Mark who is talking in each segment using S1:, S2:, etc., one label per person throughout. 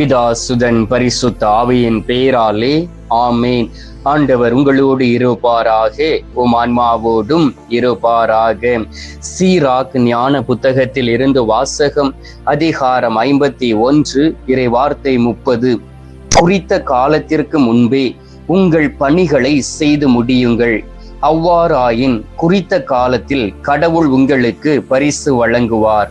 S1: பிதா சுதன் பரிசுத்த ஆவியின் பெயராலே ஆமேன். ஆண்டவர் உங்களோடு இருப்பாராக உம் ஆன்மாவோடும் இருப்பாராக. சீராக் ஞான புத்தகத்தில் இருந்து வாசகம் அதிகாரம் ஐம்பத்தி ஒன்று இறை வார்த்தை முப்பது. குறித்த காலத்திற்கு முன்பே உங்கள் பணிகளை செய்து முடியுங்கள். அவ்வாறாயின் குறித்த காலத்தில் கடவுள் உங்களுக்கு பரிசு வழங்குவார்.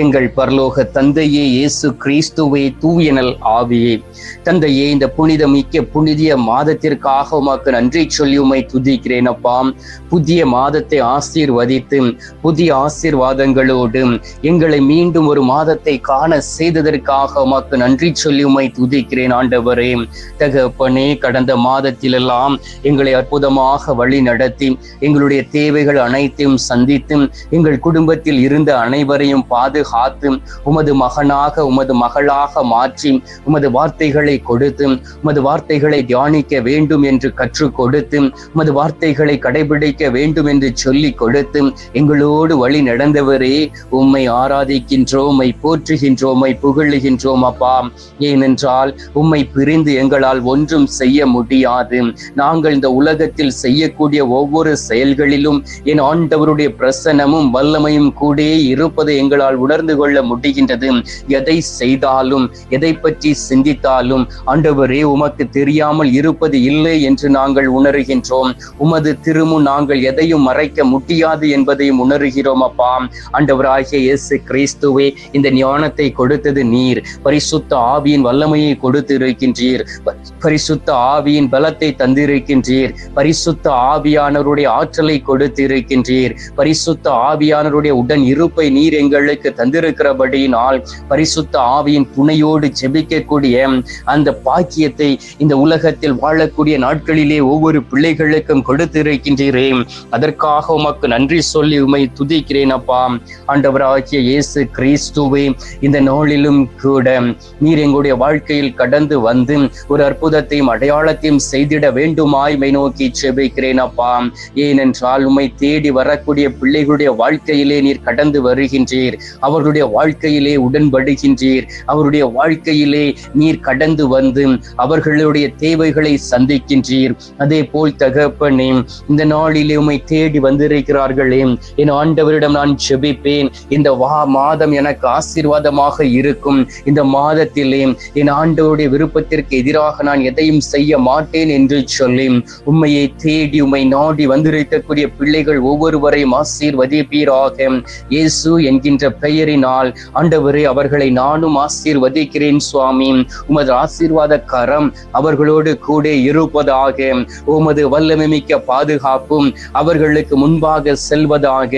S1: எங்கள் பரலோக தந்தையே இயேசு கிறிஸ்துவே தூயனல் ஆவியே. தந்தையே இந்த புனிதமிக்க புனிதிய மாதத்திற்காக உமக்கு நன்றி சொல்லி உமை துதிக்கிறேன் அப்பா. புதிய மாதத்தை ஆசீர்வதித்து புதிய ஆசீர்வாதங்களோடு எங்களை மீண்டும் ஒரு மாதத்தை காண செய்ததற்காக உமக்கு நன்றி சொல்லி உமை துதிக்கிறேன் ஆண்டவரே. தகப்பனே கடந்த மாதத்திலெல்லாம் எங்களை அற்புதமாக வழி நடத்தி எங்களுடைய தேவைகள் அனைத்தையும் சந்தித்து எங்கள் குடும்பத்தில் இருந்த அனைவரையும் பாது காத்து உமது மகனாக உமது மகளாக மாற்றி உமது வார்த்தைகளை கொடுத்து உமது வார்த்தைகளை தியானிக்க வேண்டும் என்று கற்றுக் கொடுத்து உமது வார்த்தைகளை கடைபிடிக்க வேண்டும் என்று சொல்லி கொடுத்து எங்களோடு வழி நடந்தவரே உம்மை ஆராதிக்கின்றோம் உம்மை போற்றுகின்றோம் உம்மை புகழுகின்றோம் அப்பா. ஏனென்றால் உம்மை பிரிந்து எங்களால் ஒன்றும் செய்ய முடியாது. நாங்கள் இந்த உலகத்தில் செய்யக்கூடிய ஒவ்வொரு செயல்களிலும் என் ஆண்டவருடைய பிரசனமும் வல்லமையும் கூட இருப்பதை எங்களால் உணர்ந்து கொள்ள முடிகின்றது எதை செய்தாலும் எதை பற்றி சிந்தித்தாலும் ஆண்டவரே உமக்கு தெரியாமல் இருப்பது இல்லை என்று நாங்கள் உணர்கின்றோம். உமது திருமு நாங்கள் எதையும் மறைக்க முடியாது என்பதையும் உணர்கிறோம் அப்பா. ஆண்டவராகிய இயேசு கிறிஸ்துவே இந்த ஞானத்தை கொடுத்தது நீர். பரிசுத்த ஆவியின் வல்லமையை கொடுத்து இருக்கின்றீர் பரிசுத்த ஆவியின் பலத்தை தந்திருக்கின்றீர். பரிசுத்த ஆவியானவருடைய ஆற்றலை கொடுத்து இருக்கின்றீர் பரிசுத்த ஆவியானவருடைய உடன் இருப்பை நீர் எங்களுக்கு தந்திருக்கிறபடியினால் பரிசுத்த ஆவியின் துணையோடு ஜெபிக்கக்கூடிய அந்த பாக்கியத்தை இந்த உலகத்தில் வாழக்கூடிய நாட்களிலே ஒவ்வொரு பிள்ளைகளுக்கும் கொடுத்திருக்கின்றேன் அதற்காக உமக்கு நன்றி சொல்லி உமை துதிக்கிறேன் அப்பா. ஆண்டவராகிய இயேசு கிறிஸ்துவை இந்த நாளிலும் கூட நீர் எங்களுடைய வாழ்க்கையில் கடந்து வந்து ஒரு அற்புதத்தையும் அடையாளத்தையும் செய்திட வேண்டுமாய் மை நோக்கி செபிக்கிறேன் அப்பா. ஏனென்றால் உமை தேடி வரக்கூடிய பிள்ளைகளுடைய வாழ்க்கையிலே நீர் கடந்து வருகின்றீர். அவ அவர்களுடைய வாழ்க்கையிலே உடன்படுகின்றீர். அவருடைய வாழ்க்கையிலே நீர் கடந்து வந்து அவர்களுடைய தேவைகளை சந்திக்கின்றீர். அதே போல் தகப்பனே இந்த நாளிலே உமை தேடி வந்திருக்கிறார்களே. என் ஆண்டவரிடம் நான் செபிப்பேன் இந்த வா மாதம் எனக்கு ஆசீர்வாதமாக இருக்கும். இந்த மாதத்திலே என் ஆண்டவருடைய விருப்பத்திற்கு எதிராக நான் எதையும் செய்ய மாட்டேன் என்று சொல்லி உண்மையை தேடி உமை நாடி வந்திருக்கக்கூடிய பிள்ளைகள் ஒவ்வொருவரையும் ஆசீர்வதிப்பீராக. இயேசு என்கின்ற பெயர் பெயரினால் ஆண்டவரே அவர்களை நானும் ஆசீர்வதிக்கிறேன் சுவாமி. உமது ஆசீர்வாத கரம் அவர்களோடு கூட இருப்பதாக. உமது வல்லமை மிக்க பாதுகாப்பும் அவர்களுக்கு முன்பாக செல்வதாக.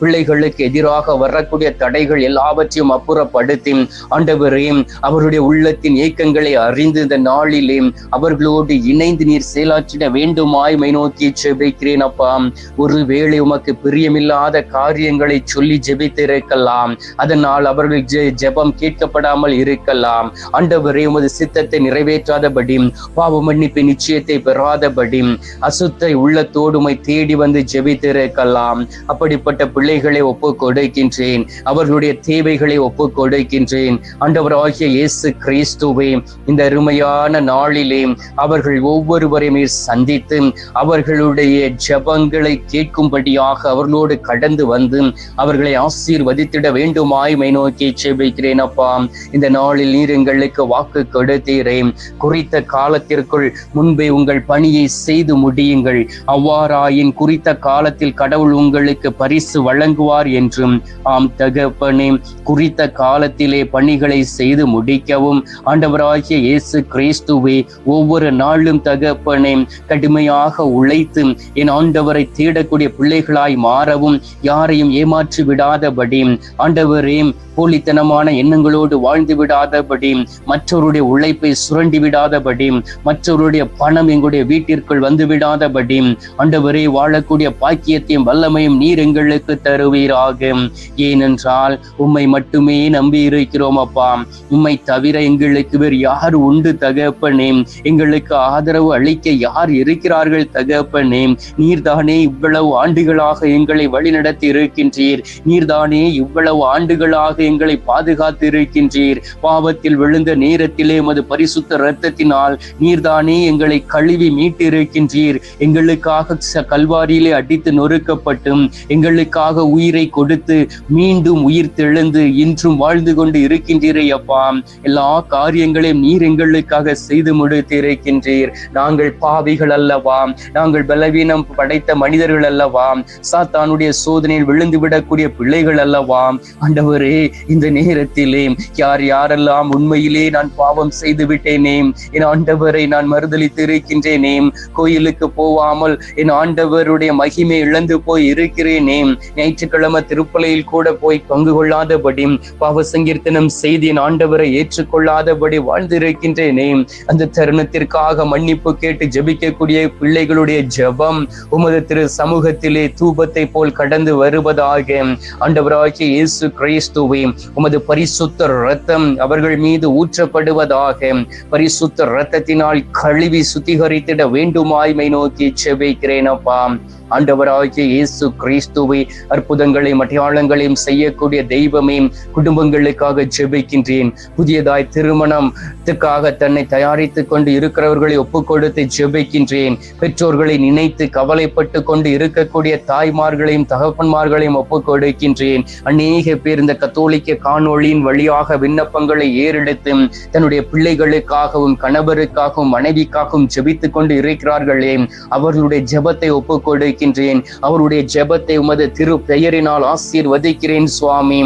S1: பிள்ளைகளுக்கு எதிராக வரக்கூடிய தடைகள் எல்லாவற்றையும் அப்புறப்படுத்தி. ஆண்டவரே அவருடைய உள்ளத்தின் ஏக்கங்களை அறிந்து இந்த நாளிலே அவர்களோடு இணைந்து நீர் செயலாற்றிட வேண்டுமாய் மை நோக்கி ஜெபிக்கிறேன் அப்பா. ஒருவேளை உமக்கு பிரியமில்லாத காரியங்களை சொல்லி ஜெபித்திருக்கலாம். அதனால் அவர்கள் ஜெபம் கேட்கப்படாமல் இருக்கலாம். ஆண்டவரே உமது சித்தத்தை நிறைவேற்றாதபடி பாவ மன்னிப்பு நிச்சயத்தை பெறாதபடி அசுத்தை உள்ளத்தோடுமை தேடி வந்து ஜெபித்திருக்கலாம். அப்படிப்பட்ட பிள்ளைகளை ஒப்பு கொடுக்கின்றேன் அவர்களுடைய தேவைகளை ஒப்பு கொடுக்கின்றேன் ஆண்டவராகிய இயேசு கிறிஸ்துவே இந்த அருமையான நாளிலே அவர்கள் ஒவ்வொருவரையும் சந்தித்து அவர்களுடைய ஜெபங்களை கேட்கும்படியாக அவர்களோடு கடந்து வந்து அவர்களை ஆசீர்வதித்திட வேண்டும். வேண்டுமாய் மை நோக்கி செபிக்கிறேன் அப்பா. இந்த நாளில் நீர் எங்களுக்கு வாக்கு கொடுத்தீரே. குறித்த காலத்திற்குள் முன்பே உங்கள் பணியை செய்து முடியுங்கள். அவ்வாறாயின் குறித்த காலத்தில் கடவுள் உங்களுக்கு பரிசு வழங்குவார் என்றும் ஆம் தகப்பனே குறித்த காலத்திலே பணிகளை செய்து முடிக்கவும் ஆண்டவராகிய இயேசு கிறிஸ்துவே ஒவ்வொரு நாளும் தகப்பனே கடுமையாக உழைத்து என் ஆண்டவரை தேடக்கூடிய பிள்ளைகளாய் மாறவும் யாரையும் ஏமாற்றி விடாதபடி ஆண்ட ஆண்டவரே போலித்தனமான எண்ணங்களோடு வாழ்ந்து விடாதபடி மற்றவருடைய உழைப்பை சுரண்டி விடாதபடி மற்றவருடைய பணம் எங்களுடைய வீட்டிற்குள் வந்து விடாதபடி ஆண்டவரே வாழக்கூடிய பாக்கியத்தையும் வல்லமையும் நீர் எங்களுக்கு தருவீராக. ஏனென்றால் உம்மை மட்டுமே நம்பி இருக்கிறோம் அப்பா. உம்மை தவிர எங்களுக்கு வேறு யார் உண்டு தகப்பனே? எங்களுக்கு ஆதரவு அளிக்க யார் இருக்கிறார்கள் தகப்பனே? நீர்தானே இவ்வளவு ஆண்டுகளாக எங்களை வழிநடத்தி இருக்கின்றீர். நீர்தானே இவ்வளவு ஆண்டுகளாக எங்களை பாதுகாத்து இருக்கின்றீர் பாவத்தில் விழுந்த நேரத்திலே எமது பரிசுத்த இரத்தத்தினால் நீர்தானே எங்களை கழுவி மீட்டிருக்கின்றீர். எங்களுக்காக கல்வாரியிலே அடித்து நொறுக்கப்பட்டும். எங்களுக்காக உயிரை கொடுத்து மீண்டும் உயிர் தெழுந்து இன்றும் வாழ்ந்து கொண்டு இருக்கின்றீரே அப்பா. எல்லா காரியங்களையும் நீர் எங்களுக்காக செய்து முடித்திருக்கின்றீர். நாங்கள் பாவிகள் அல்லவா? நாங்கள் பலவீனம் படைத்த மனிதர்கள் அல்லவா? சாத்தானுடைய சோதனையில் விழுந்து விடக்கூடிய பிள்ளைகள் அல்லவா? ஆண்டவரே இந்த நேரத்திலே யார் யாரெல்லாம் உண்மையிலே நான் பாவம் செய்து விட்டேனே என் ஆண்டவரை நான் மறுதளித்து இருக்கின்றேனே கோயிலுக்கு போவாமல் என் ஆண்டவருடைய மகிமை இழந்து போய் இருக்கிறேனே ஞாயிற்றுக்கிழமை திருப்பலையில் கூட போய் பங்கு கொள்ளாதபடி பாவ சங்கீர்த்தனம் செய்து என் ஆண்டவரை ஏற்றுக்கொள்ளாதபடி வாழ்ந்திருக்கின்றேனே அந்த தருணத்திற்காக மன்னிப்பு கேட்டு ஜெபிக்கக்கூடிய பிள்ளைகளுடைய ஜெபம் உமது திரு சமூகத்திலே தூபத்தை போல் கடந்து வருவதாக ஆண்டவராகிய இயேசு கிறிஸ்துவே உமது பரிசுத்த ரத்தம் அவர்கள் மீது ஊற்றப்படுவதாக பரிசுத்த ரத்தத்தினால் கழுவி சுத்திகரித்திட வேண்டுமாய்மை நோக்கி செபிக்கிறேன் அப்பா. ஆண்டவராகிய இயேசு கிறிஸ்துவை அற்புதங்களையும் அடையாளங்களையும் செய்யக்கூடிய தெய்வமே குடும்பங்களுக்காக ஜெபிக்கின்றேன். புதியதாய் திருமணத்துக்காக தன்னை தயாரித்துக் கொண்டு இருக்கிறவர்களை ஒப்புக்கொடுத்து ஜெபிக்கின்றேன். பெற்றோர்களை நினைத்து கவலைப்பட்டு கொண்டு இருக்கக்கூடிய தாய்மார்களையும் தகப்பன்மார்களையும் ஒப்புக்கொடுக்கின்றேன். அநேக பேர் இந்த கத்தோலிக்க காணொளியின் வழியாக விண்ணப்பங்களை ஏறெடுத்து தன்னுடைய பிள்ளைகளுக்காகவும் கணவருக்காகவும் மனைவிக்காகவும் ஜெபித்துக் கொண்டு இருக்கிறார்களே. அவர்களுடைய ஜெபத்தை ஒப்புக் கொடுக்கின்றேன் அவருடைய ஜெபத்தை உமது திரு பெயரினால் ஆசீர்வதிக்கிறேன் சுவாமி.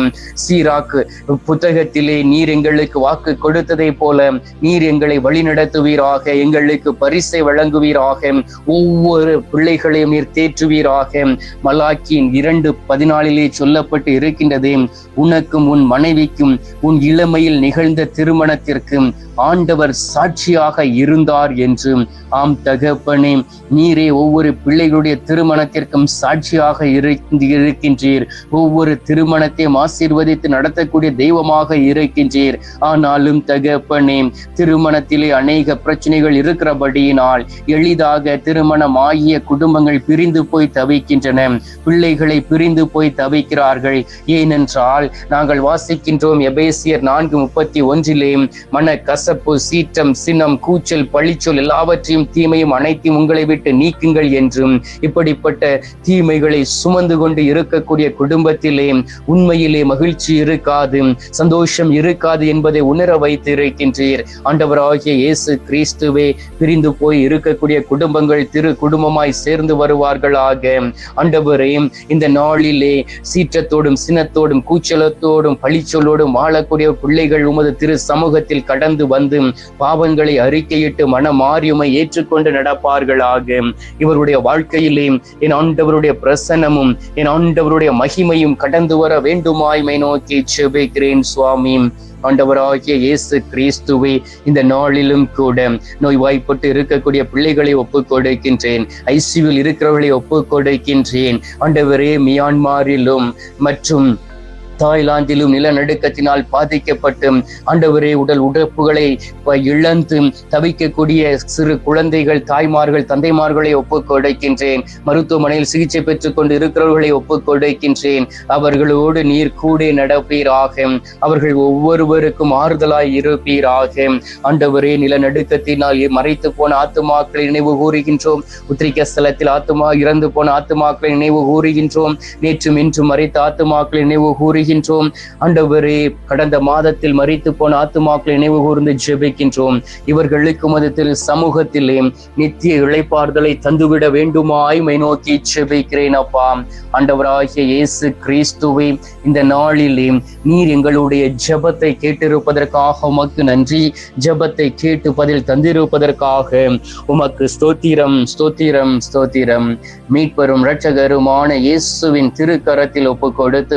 S1: சீராக்கு புத்தகத்திலே நீர் எங்களுக்கு வாக்கு கொடுத்ததை போல நீர் எங்களை வழிநடத்துவீராக எங்களுக்கு பரிசை வழங்குவீராக ஒவ்வொரு பிள்ளைகளையும் நீர் தேற்றுவீராக. மலாக்கியின் இரண்டு பதினாலிலே சொல்லப்பட்டு இருக்கின்றது. உனக்கும் உன் மனைவிக்கும் உன் இளமையில் நிகழ்ந்த திருமணத்திற்கும் ஆண்டவர் சாட்சியாக இருந்தார் என்று ஆம் தகப்பனே நீரே ஒவ்வொரு பிள்ளைகளுடைய திருமணத்திற்கும் சாட்சியாக இருக்கின்றீர். ஒவ்வொரு திருமணத்தையும் ஆசீர்வதித்து நடத்தக்கூடிய தெய்வமாக இருக்கின்றீர். ஆனாலும் தகப்பனே திருமணத்திலே அநேக பிரச்சனைகள் இருக்கிறபடியினால் எளிதாக திருமணம் ஆகிய குடும்பங்கள் பிரிந்து போய் தவிக்கின்றன. பிள்ளைகளை பிரிந்து போய் தவிக்கிறார்கள். ஏனென்றால் நாங்கள் வாசிக்கின்றோம் எபேசியர் நான்கு முப்பத்தி ஒன்றிலே மன கசப்பு சீற்றம் சினம் கூச்சல் பழிச்சொல் எல்லாவற்றையும் தீமையும் அனைத்தையும் உங்களை விட்டு நீக்குங்கள் என்றும் இப்படிப்பட்ட தீமைகளை சுமந்து கொண்டு இருக்கக்கூடிய குடும்பத்திலே உண்மையிலே மகிழ்ச்சி இருக்காது சந்தோஷம் இருக்காது என்பதை உணர வைத்து இருக்கின்றீர். ஆண்டவராகிய இயேசு கிறிஸ்துவே பிரிந்து போய் இருக்கக்கூடிய குடும்பங்கள் திரு குடும்பமாய் சேர்ந்து வருவார்களாக. ஆண்டவரே இந்த நாளிலே சீற்றத்தோடும் சினத்தோடும் கூச்சலத்தோடும் பழிச்சொல்லோடும் வாழக்கூடிய பிள்ளைகள் உமது திரு சமூகத்தில் கடந்து வந்து பாவங்களை அறிக்கையிட்டு மன மாறியுமை ஏற்றுக்கொண்டு நடப்பார்களாக. இவருடைய வாழ்க்கையிலே என் ஆண்டவருடைய பிரசன்னமும் என் ஆண்டவருடைய மகிமையும் கடந்து வர வேண்டுமாய்மை நோக்கி செபிக்கிறேன் சுவாமி. ஆண்டவராகிய இயேசு கிறிஸ்துவை இந்த நாளிலும் கூட நோய்வாய்ப்பட்டு இருக்கக்கூடிய பிள்ளைகளை ஒப்புக் கொடுக்கின்றேன். ஐசியூவில் இருக்கிறவர்களை ஒப்புக் கொடுக்கின்றேன். ஆண்டவரே மியான்மாரிலும் மற்றும் தாய்லாந்திலும் நிலநடுக்கத்தினால் பாதிக்கப்பட்டு ஆண்டவரே உடல் உடப்புகளை இழந்து தவிக்கக்கூடிய சிறு குழந்தைகள் தாய்மார்கள் தந்தைமார்களை ஒப்புக் கொடுக்கின்றேன். மருத்துவமனையில் சிகிச்சை பெற்றுக் கொண்டு இருக்கிறவர்களை ஒப்புக்கொடுக்கின்றேன் அவர்களோடு நீர் கூட நடப்பீராக. அவர்கள் ஒவ்வொருவருக்கும் ஆறுதலாய் இருப்பீராக. ஆண்டவரே நிலநடுக்கத்தினால் மறைத்து போன ஆத்துமாக்களை நினைவு கூறுகின்றோம். உத்திரிக்க ஸ்தலத்தில் ஆத்துமா இறந்து போன ஆத்துமாக்களை நினைவு கூறுகின்றோம். நேற்றும் இன்றும் மறைத்த ஆத்துமாக்களை நினைவு கூறுகின்றோம். ஆண்டவரே கடந்த மாதத்தில் மறித்து போன ஆத்துமாக்களை நினைவு கூர்ந்து ஜெபிக்கின்றோம். இவர்களுக்கு உமது திரு சமூகத்திலே நித்திய இளைப்பாறுதலை தந்துவிட வேண்டுமாய் மை நோக்கி ஜெபிக்கிறேன் அப்பா. ஆண்டவராகிய இயேசு கிறிஸ்துவை இந்த நாளிலே நீர் எங்களுடைய ஜெபத்தை கேட்டிருப்பதற்காக உமக்கு நன்றி. ஜெபத்தை கேட்டு பதில் தந்திருப்பதற்காக உமக்கு ஸ்தோத்திரம் ஸ்தோத்திரம் ஸ்தோத்திரம். மீட்பரும் இரட்சகருமான இயேசுவின் திருக்கரத்தில் ஒப்பு கொடுத்து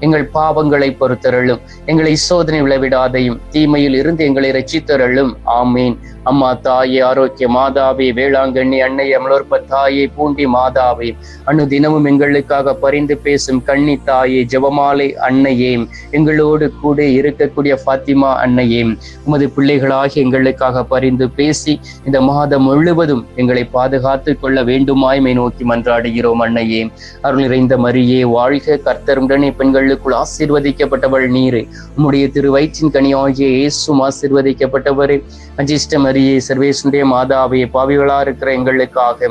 S1: எங்கள் பாவங்களை பொறுத்தருளும். எங்களை சோதனை விளைவிடாதையும் தீமையில் இருந்து எங்களை ரச்சித்தருளும் ஆமீன். அம்மா தாயே ஆரோக்கிய மாதாவே வேளாங்கண்ணி அன்னை அமலோற்ப தாயே பூண்டி மாதாவே அனு தினமும் எங்களுக்காக பரிந்து பேசும் கண்ணி தாயே ஜெபமாலை அன்னையே எங்களோடு கூட இருக்கக்கூடிய ஃபாத்திமா அன்னையே உமது பிள்ளைகளாகி எங்களுக்காக பரிந்து பேசி இந்த மாதம் முழுவதும் எங்களை பாதுகாத்து கொள்ள வேண்டுமாய்மை நோக்கி மன்றாடுகிறோம் அன்னையே. அருள் நிறைந்த மரியே வாழ்க கர்த்தருடனே பெண்களுக்குள் ஆசீர்வதிக்கப்பட்டவள் நீரே. உம்முடைய திரு வயிற்றின் கனியாகிய இயேசும் ஆசீர்வதிக்கப்பட்டவரே. அஜிஷ்டமரியே சர்வேசுடைய மாதாவே பாவிகளா இருக்கிற எங்களுக்காக